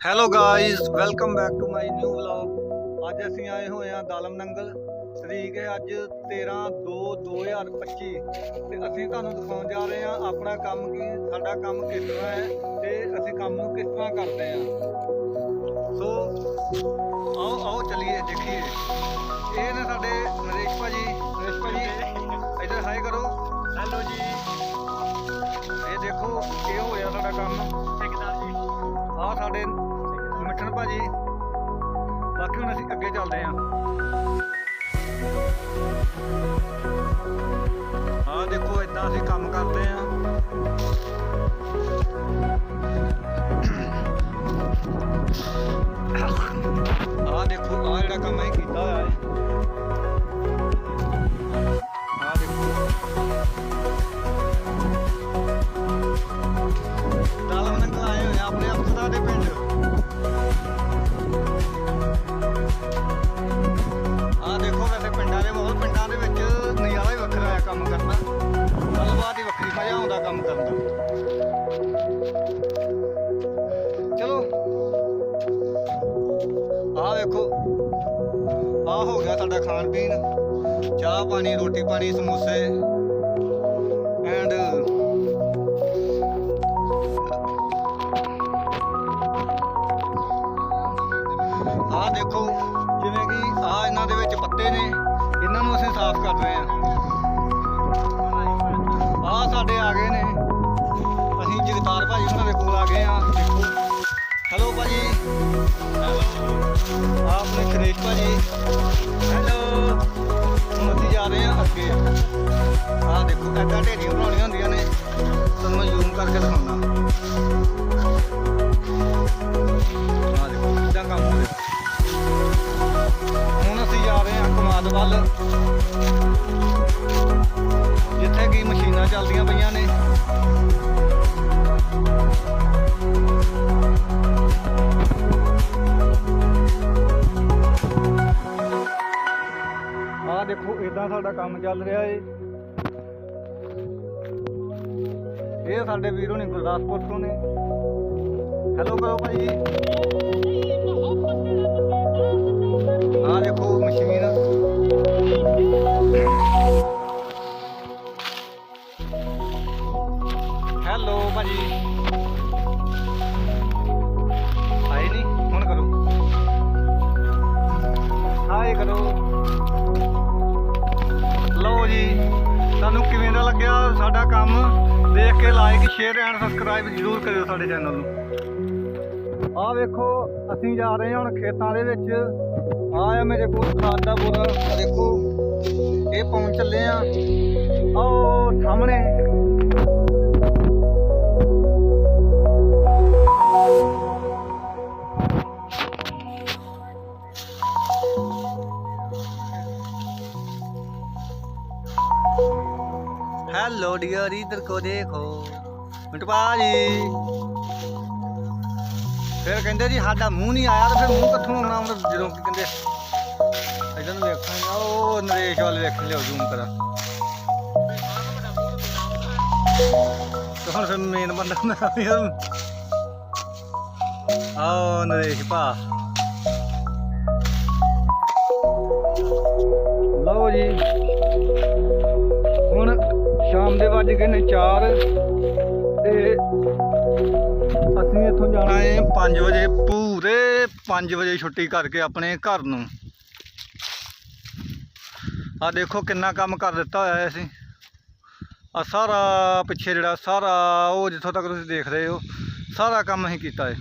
Hello guys welcome back to my new vlog ਅੱਜ ਅਸੀਂ ਆਏ ਹੋਏ ਹਾਂ ਦਾਲਮ ਨੰਗਲ। ਤਰੀਕ ਹੈ ਅੱਜ 13 2 2025 ਤੇ ਅਸੀਂ ਤੁਹਾਨੂੰ ਦਿਖਾਉਣ ਜਾ ਰਹੇ ਹਾਂ ਆਪਣਾ ਕੰਮ ਕੀ ਸਾਡਾ ਕੰਮ ਕਿਸ ਤਰ੍ਹਾਂ ਹੈ ਤੇ ਅਸੀਂ ਕੰਮ ਨੂੰ ਕਿਸ ਤਰ੍ਹਾਂ ਕਰਦੇ ਹਾਂ। ਸੋ ਆਓ ਆਓ ਚਲਿਏ ਦੇਖੀਏ। ਇਹ ਨੇ ਸਾਡੇ ਨਰੇਸ਼ ਭਾਜੀ। ਨਰੇਸ਼ ਭਾਜੀ ਇਧਰ ਹਾਈ ਕਰੋ। ਹੈਲੋ ਜੀ। ਇਹ ਦੇਖੋ ਇਹ ਹੋਇਆ ਸਾਡਾ ਕੰਮ। ਆਹ ਸਾਡੇ ਮਿੱਠਣ ਭਾਜੀ। ਬਾਕੀ ਹੁਣ ਅਸੀਂ ਅੱਗੇ ਚੱਲਦੇ ਹਾਂ। ਆਹ ਦੇਖੋ ਇਦਾਂ ਅਸੀਂ ਕੰਮ ਕਰਦੇ ਹਾਂ। ਵੇਖੋ। ਆ ਹੋ ਗਿਆ ਸਾਡਾ ਖਾਣ ਪੀਣ। ਚਾਹ ਪਾਣੀ, ਰੋਟੀ ਪਾਣੀ, ਸਮੋਸੇ। ਐਂਡ ਆਹ ਦੇਖੋ, ਜਿਵੇਂ ਕਿ ਆ ਇਹਨਾਂ ਦੇ ਵਿੱਚ ਪੱਤੇ ਨੇ, ਇਹਨਾਂ ਨੂੰ ਅਸੀਂ ਸਾਫ਼ ਕਰ ਰਹੇ ਹਾਂ। ਆਹ ਸਾਡੇ ਆ ਗਏ ਨੇ। ਅਸੀਂ ਜਗਤਾਰ ਭਾਜੀ ਉਹਨਾਂ ਦੇ ਕੋਲ ਆ ਗਏ ਆ ਦੇਖੋ। ਹੈਲੋ ਭਾਜੀ। ਹੈਲੋ ਆਪਣੇ ਖਨੇਸ਼ ਭਾਜੀ। ਹੈਲੋ ਹੁਣ ਅਸੀਂ ਜਾ ਰਹੇ ਹਾਂ ਅੱਗੇ। ਆਹ ਦੇਖੋ, ਐਡਾ ਢੇਰੀਆਂ ਬਣਾਉਣੀਆਂ ਹੁੰਦੀਆਂ ਨੇ। ਤੁਹਾਨੂੰ ਮੈਂ ਜ਼ੂਮ ਕਰਕੇ ਦਿਖਾਉਣਾ ਆਹ ਦੇਖੋ, ਕਿੱਦਾਂ ਕੰਮ ਹੋ ਰਿਹਾ। ਹੁਣ ਅਸੀਂ ਜਾ ਰਹੇ ਹਾਂ ਕਮਾਦ ਵੱਲ। ਜਿੱਥੇ ਕਿ ਮਸ਼ੀਨਾਂ ਚੱਲਦੀਆਂ ਪਈਆਂ ਨੇ। ਆਹ ਦੇਖੋ ਇਦਾਂ ਸਾਡਾ ਕੰਮ ਚੱਲ ਰਿਹਾ ਏ। ਇਹ ਸਾਡੇ ਵੀਰੋ ਨੇ ਗੁਰਦਾਸਪੁਰ ਤੋਂ ਨੇ। ਹੈਲੋ ਕਰੋ ਭਾਈ। ਆਹ ਦੇਖੋ, ਮਸ਼ੀਨ। ਹੈਲੋ ਭਾਜੀ। ਆਏ ਨਹੀਂ ਹੁਣ ਕਰੋ। ਹਾਏ ਕਰੋ। ਲੱਗਿਆ ਸਾਡਾ ਕੰਮ, ਦੇਖ ਕੇ ਲਾਈਕ ਸ਼ੇਅਰ ਐਂਡ ਸਬਸਕ੍ਰਾਈਬ ਜ਼ਰੂਰ ਕਰਿਓ ਸਾਡੇ ਚੈਨਲ ਨੂੰ। ਆਹ ਵੇਖੋ, ਅਸੀਂ ਜਾ ਰਹੇ ਹਾਂ ਹੁਣ ਖੇਤਾਂ ਦੇ ਵਿੱਚ। ਆਹ ਆ ਮੇਰੇ ਕੋਲ ਖਾਦ ਦਾ ਬੋਰਾ ਦੇਖੋ ਇਹ ਪਹੁੰਚ ਚੱਲੇ ਆ ਆਹ ਸਾਹਮਣੇ। हेलो डियर इधर को देखो ਮਿੰਟ ਭਾਜੀ ਫਿਰ ਕਹਿੰਦੇ ਜੀ ਸਾਡਾ ਮੂੰਹ ਨਹੀਂ ਆਇਆ ਤਾਂ ਫਿਰ ਮੂੰਹ ਕਿੱਥੋਂ ਆਉਣਾ ਹੁਣ ਜਦੋਂ ਕਿ ਕਹਿੰਦੇ ਇਧਰ ਨੂੰ ਵੇਖਾਂਗਾ ਉਹ ਨਰੇਸ਼ ਵੱਲ ਵੇਖ ਲਿਓ ਜ਼ੂਮ ਕਰਾ ਤੇ ਹੁਣ ਫਿਰ ਮੇਨ ਬੰਦਾ ਮੈਂ ਵੀ ਹੁਣ ਆਓ ਨਰੇਸ਼ ਭਾ ਲਓ ਜੀ ਹੁਣ ਸ਼ਾਮ ਦੇ ਵੱਜ ਗਏ ਨੇ 4 ਤੇ ਅਸੀਂ ਇੱਥੋਂ ਜਾਣਾ ਹੈ 5 ਵਜੇ ਪੂਰੇ 5 ਵਜੇ ਛੁੱਟੀ ਕਰਕੇ ਆਪਣੇ ਘਰ ਨੂੰ। ਆ ਦੇਖੋ ਕਿੰਨਾ ਕੰਮ ਕਰ ਦਿੱਤਾ ਹੋਇਆ ਹੈ ਅਸੀਂ। ਆ ਸਾਰਾ ਪਿੱਛੇ ਜਿਹੜਾ ਸਾਰਾ ਉਹ ਜਿੱਥੋਂ ਤੱਕ ਤੁਸੀਂ ਦੇਖ ਰਹੇ ਹੋ, ਸਾਰਾ ਕੰਮ ਅਸੀਂ ਕੀਤਾ ਹੈ।